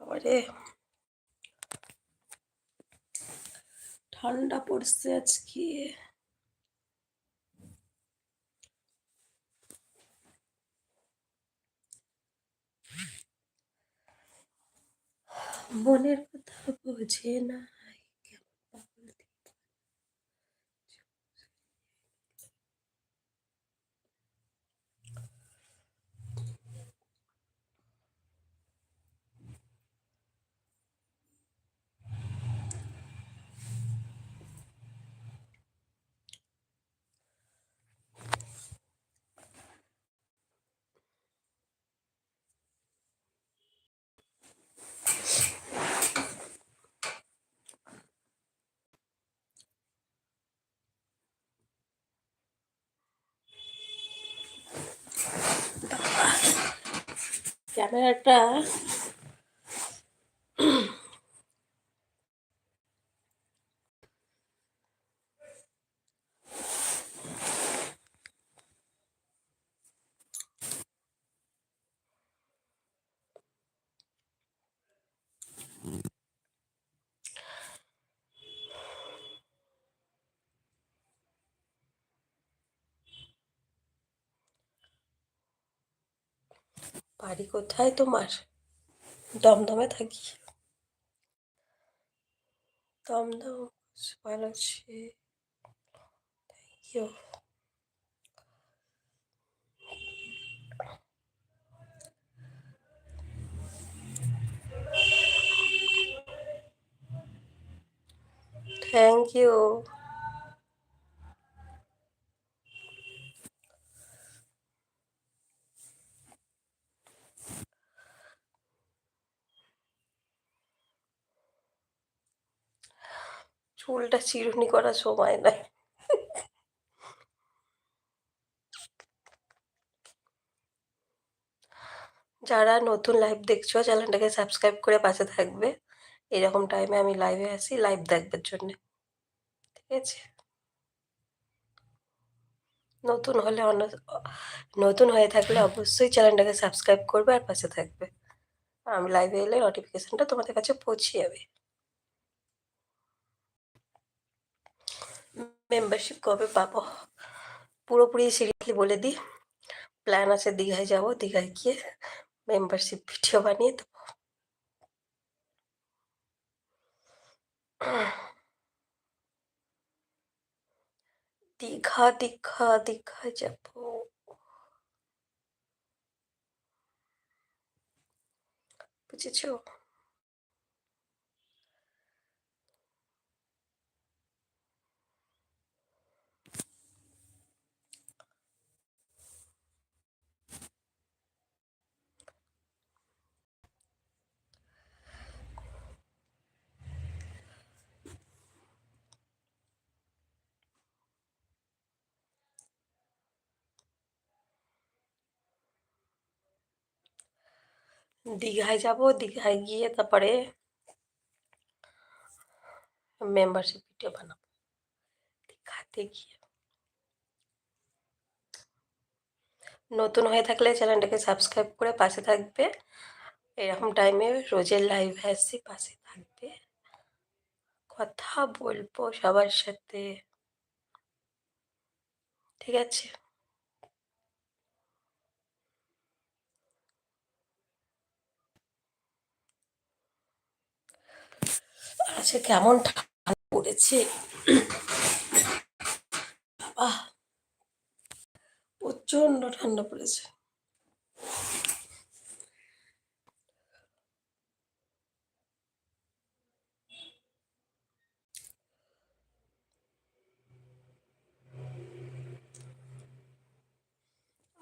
বাবারে ঠান্ডা পড়ছে আজকে মনের কথা বোঝে না কেমন পাগল দিয়ে ক্যামেরাটা বাড়ি কোথায় তোমার? দমদমে থাকি। দমদম ভালো আছে থ্যাংক ইউ থ্যাংক ইউ চুলটা চিরুনি করার সময় নাই। যারা নতুন লাইভ দেখছ চ্যানেলটাকে সাবস্ক্রাইব করে পাশে থাকবে। এরকম টাইমে আমি লাইভে আসি লাইভ দেখবার জন্যে। ঠিক আছে? নতুন হলে অন্য নতুন হয়ে থাকলে অবশ্যই চ্যানেলটাকে সাবস্ক্রাইব করবে আর পাশে থাকবে। আমি লাইভে এলে নোটিফিকেশানটা তোমাদের কাছে পৌঁছে যাবে। মেম্বারশিপ কবে পাবো? পুরোপুরি সিরিয়াসলি বলে দিই প্ল্যান আছে দীঘায় যাব, দীঘায় গিয়ে মেম্বারশিপ ভিডিও বানিয়ে দেবো। দীঘা দীঘা দীঘা যাব। বুঝেছ? দীঘায় যাব, দীঘায় গিয়ে তারপরে মেম্বারশিপ ভিডিও বানাবো। দীঘাতে গিয়ে। নতুন হয়ে থাকলে চ্যানেলটাকে সাবস্ক্রাইব করে পাশে থাকবে। এরকম টাইমে রোজের লাইভ আসছি পাশে থাকবে। কথা বলব সবার সাথে। ঠিক আছে? আচ্ছা কেমন ঠান্ডা পড়েছে? বাবা প্রচণ্ড ঠান্ডা পড়েছে।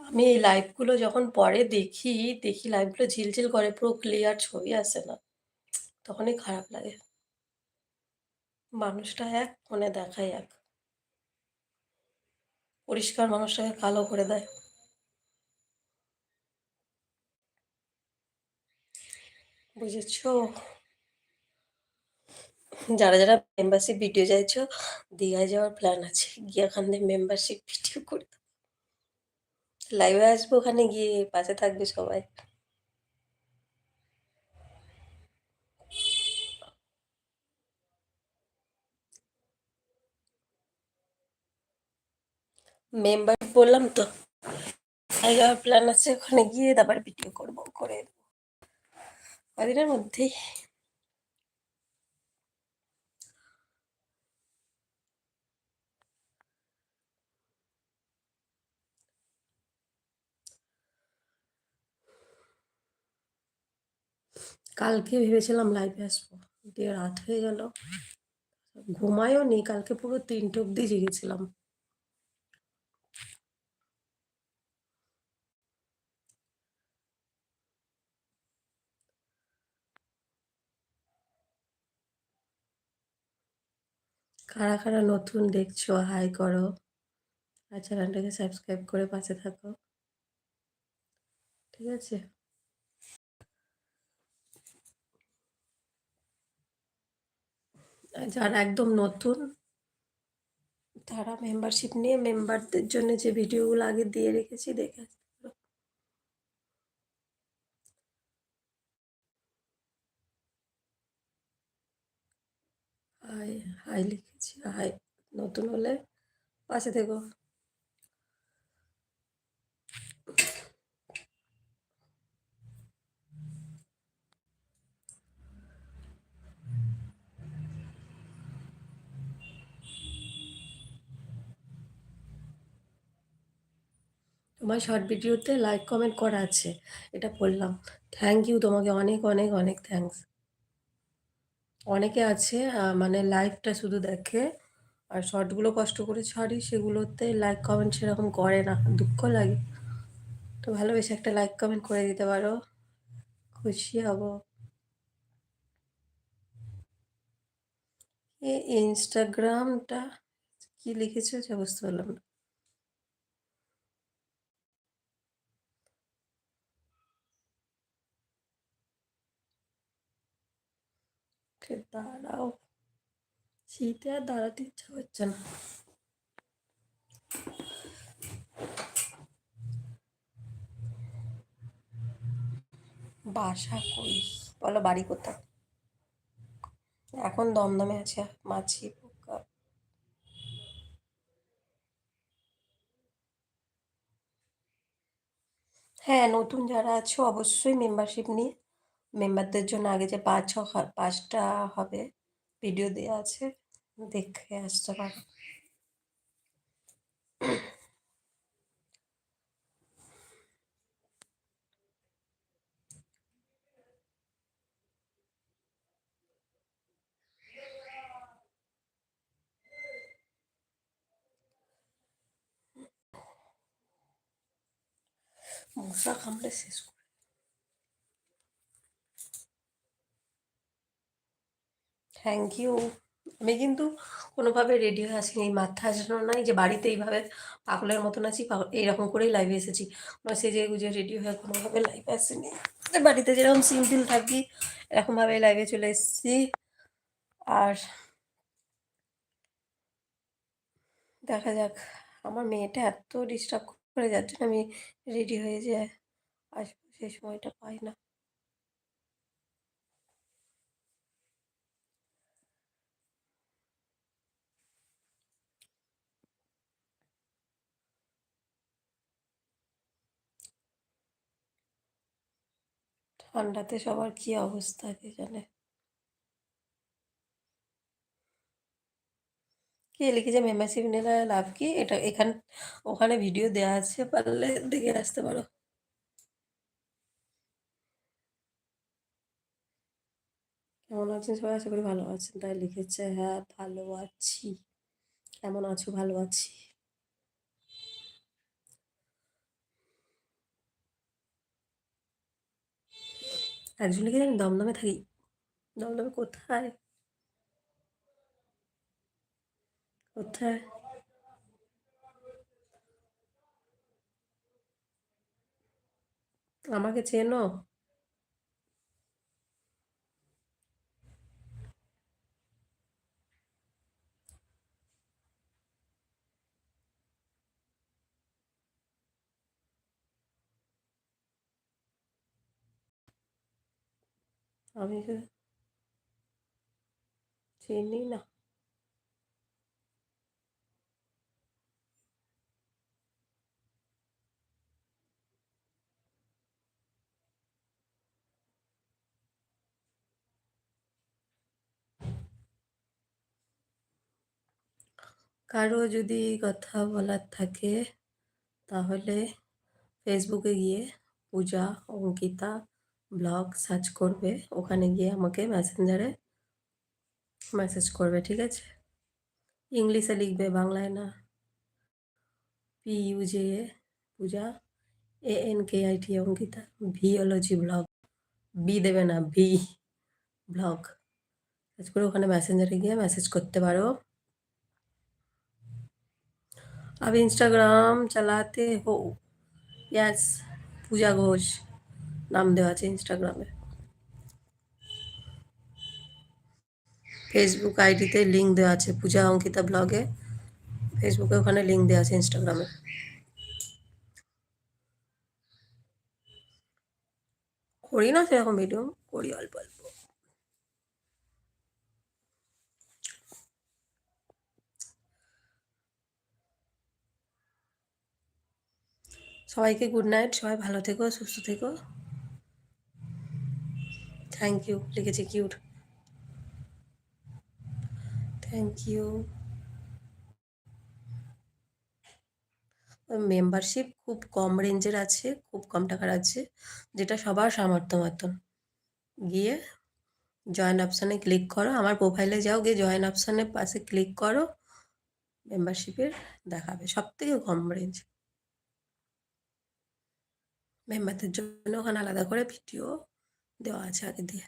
আমি এই লাইভগুলো যখন পরে দেখি দেখি লাইভগুলো ঝিলঝিল করে, পুরো ক্লিয়ার ছবি আসে না। তখনই খারাপ লাগে। মানুষটা এক ফোনে দেখায় এক। পরিষ্কার মানুষটাকে কালো করে দেয়। বুঝেছ? যারা যারা মেম্বারশিপ ভিডিও চাইছো, দীঘায় যাওয়ার প্ল্যান আছে। গিয়ে ওখান মেম্বারশিপ ভিডিও করে লাইভে আসব ওখানে গিয়ে, পাশে থাকবে সবাই। মেম্বার বললাম তো। যাওয়ার প্ল্যান আছে, ওখানে গিয়ে তারপর ভিডিও করব, করে কদিনের মধ্যেই। কালকে ভেবেছিলাম লাইভে আসব, দিয়ে রাত হয়ে গেল। ঘুমায়ও নেই, কালকে পুরো তিনটে অব্দি জেগেছিলাম। কারা কারা নতুন দেখছ হাই করো। আর চ্যানেলটাকে সাবস্ক্রাইব করে পাশে থাকো। ঠিক আছে? যারা একদম নতুন, তারা মেম্বারশিপ নিয়ে মেম্বারদের জন্য যে ভিডিওগুলো আগে দিয়ে রেখেছি, দেখে হাই হাই লিখেছি হাই নতুন হলে পাশে থেকো। তোমার শর্ট ভিডিওতে লাইক কমেন্ট করা আছে, এটা বললাম থ্যাংক ইউ তোমাকে অনেক অনেক অনেক থ্যাঙ্কস অনেকে আছে মানে লাইভটা শুধু দেখে, আর শর্টগুলো কষ্ট করে ছাড়ি, সেগুলোতে লাইক কমেন্ট সেরকম করে না, দুঃখ লাগে। তো ভালোবেসে একটা লাইক কমেন্ট করে দিতে পারো, খুশি হব। ইনস্টাগ্রামটা কি লিখেছো? যে বুঝতে পারলাম না। দাঁড়াও। শীতে আর দাঁড়াতে ইচ্ছা করছে না। বাসা কই? বলো, বাড়ি কোথায়? এখন দমদমে আছে, মাছি পোকা। হ্যাঁ নতুন যারা আছো, অবশ্যই মেম্বারশিপ নিয়ে মেম্বারদের জন্য আগে যে পাঁচ পাঁচটা হবে ভিডিও দেওয়া আছে, দেখে আসতে পারো। মশা কামড়ে শেষ থ্যাংক ইউ আমি কিন্তু কোনোভাবে রেডি হয়ে আসিনি এই মাথা আসানো নাই যে বাড়িতে এইভাবে পাগলের মতন আছি এইরকম করেই লাইভে এসেছি। সেজে গুজে রেডি হয়ে কোনোভাবে লাইভে আসিনি। বাড়িতে যেরকম সিম্পল থাকি এরকমভাবে লাইভে চলে এসেছি। আর দেখা যাক, আমার মেয়েটা এত ডিস্টার্ব করে যাচ্ছে আমি রেডি হয়ে যায় আসব, সেই সময়টা পাই না। ঠান্ডাতে সবার কি অবস্থা কে জানে কে লিখেছে মেম্বারশিপ নিলে লাভ কি? এটা এখান, ওখানে ভিডিও দেওয়া আছে, পারলে দেখে আসতে পারো। কেমন আছেন সবাই? আশা করি ভালো আছেন। তাই লিখেছে হ্যাঁ ভালো আছি। কেমন আছো? ভালো আছি। একজনকে জানি দমদমে থাকি। দমদমে কোথায়? কোথায়? আমাকে চেনো? আমি যে চিনি না কারও যদি কথা বলার থাকে তাহলে ফেসবুকে গিয়ে পূজা অঙ্কিতা ব্লগ সার্চ করবে ওখানে গিয়ে আমাকে মেসেঞ্জারে মেসেজ করবে ঠিক আছে ইংলিশে লিখবে বাংলায় না P ইউজে Puja A N K I T Ankita ভিওলজি blog B দেবে না ভি ব্লগ সার্চ করে ওখানে মেসেঞ্জারে গিয়ে মেসেজ করতে পারো अब इंस्टाग्राम चलाते हो यस পূজা ঘোষ নাম দেওয়া আছে ইনস্টাগ্রামে ফেসবুক আইডিতে লিঙ্ক দেওয়া আছে পূজা অঙ্কিতা ব্লগে ফেসবুকে ওখানে লিঙ্ক দেওয়া আছে ইনস্টাগ্রামে করি না সেরকম ভিডিও করি অল্প অল্প। সবাইকে গুড নাইট সবাই ভালো থেকো, সুস্থ থেকো। থ্যাংক ইউ লিখেছি কিউট থ্যাংক ইউ মেম্বারশিপ খুব কম রেঞ্জের আছে, খুব কম টাকার আছে, যেটা সবার সামর্থ্য মতন। গিয়ে জয়েন অপশানে ক্লিক করো, আমার প্রোফাইলে যাও, গিয়ে জয়েন অপশানের পাশে ক্লিক করো মেম্বারশিপের দেখাবে সব থেকে কম রেঞ্জ মেম্বারদের জন্য ওখানে আলাদা করে ভিডিও দেওয়া আছে আগে দিয়ে।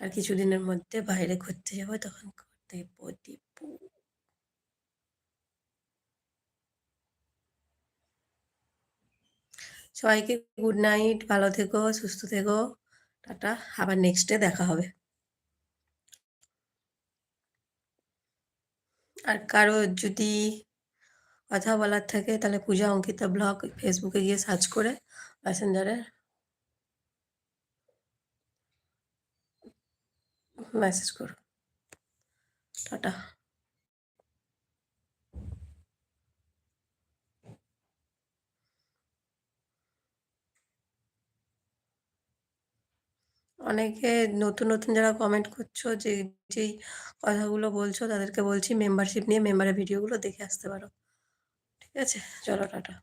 আর কিছুদিনের মধ্যে বাইরে ঘুরতে যাব, তখন দেবো সবাইকে গুড নাইট ভালো থেকো, সুস্থ থেকো, টাটা। আবার নেক্সট দেখা হবে। আর কারও যদি কথা বলার থাকে, তাহলে পূজা, অঙ্কিতা ব্লগ ফেসবুকে গিয়ে সার্চ করে মেসেঞ্জারে মেসেজ করো। টাটা। অনেকে নতুন নতুন যারা কমেন্ট করছ, যে, যেই কথাগুলো বলছো, তাদেরকে বলছি মেম্বারশিপ নিয়ে মেম্বারের ভিডিওগুলো দেখে আসতে পারো। ঠিক আছে? চলো, টাটা।